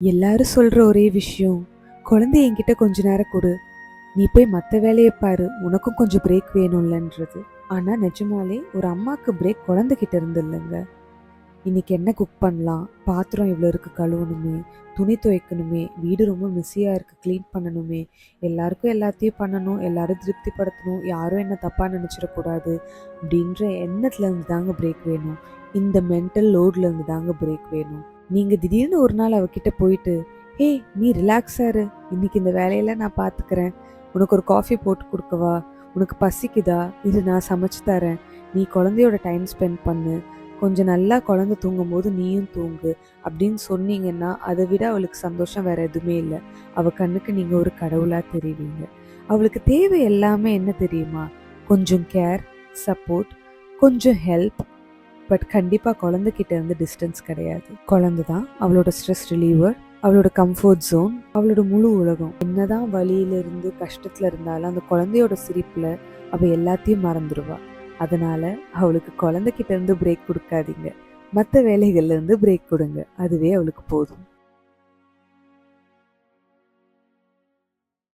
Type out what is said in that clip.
எல்லாரும் சொல்கிற ஒரே விஷயம். குழந்தை என்கிட்ட கொஞ்ச நேரம் கொடு. நீ போய் மற்ற வேலையை பாரு. உனக்கும் கொஞ்சம் பிரேக் வேணும்லன்றது. ஆனால் நிஜமாலே ஒரு அம்மாவுக்கு பிரேக் குழந்தைகிட்ட இருந்து இல்லைங்க. இன்னைக்கு என்ன குக் பண்ணலாம்? பாத்திரம் இவ்வளோ இருக்குது கழுவணுமே. துணி துவைக்கணுமே. வீடு ரொம்ப மிஸ்ஸியாக இருக்குது க்ளீன் பண்ணணுமே. எல்லாருக்கும் எல்லாத்தையும் பண்ணணும். எல்லாரும் திருப்திப்படுத்தணும். யாரும் என்ன தப்பாக நினச்சிடக்கூடாது அப்படின்ற எண்ணத்துலேருந்து தாங்க பிரேக் வேணும். இந்த மென்டல் லோட்லேருந்து தாங்க பிரேக் வேணும். நீங்கள் திடீர்னு ஒரு நாள் அவகிட்ட போயிட்டு ஏய் நீ ரிலாக்ஸாரு இன்னைக்கு இந்த வேலையெல்லாம் நான் பார்த்துக்கிறேன் உனக்கு ஒரு காஃபி போட்டு கொடுக்கவா? உனக்கு பசிக்குதா? இது நான் சமைச்சு தரேன். நீ குழந்தையோட டைம் ஸ்பெண்ட் பண்ணு. கொஞ்சம் நல்லா குழந்தை தூங்கும் போது நீயும் தூங்கு. அப்படின்னு சொன்னீங்கன்னா அதை விட அவளுக்கு சந்தோஷம் வேற எதுவுமே இல்லை. அவள் கண்ணுக்கு நீங்கள் ஒரு கடவுளாக தெரிவிங்க. அவளுக்கு தேவை எல்லாமே என்ன தெரியுமா? கொஞ்சம் கேர் சப்போர்ட் கொஞ்சம் ஹெல்ப் பட் கண்டிப்பாக குழந்தைகிட்ட இருந்து டிஸ்டன்ஸ் கிடையாது. குழந்தை தான் அவளோட ஸ்ட்ரெஸ் ரிலீவர் அவளோட கம்ஃபர்ட் ஜோன் அவளோட முழு உலகம். என்னதான் வழியில இருந்து இருந்தாலும் அந்த குழந்தையோட சிரிப்பில் அவள் எல்லாத்தையும் மறந்துடுவா அதனால் அவளுக்கு குழந்தைகிட்ட இருந்து பிரேக் கொடுக்காதீங்க. மற்ற வேலைகள்லேருந்து பிரேக் கொடுங்க. அதுவே அவளுக்கு போதும்.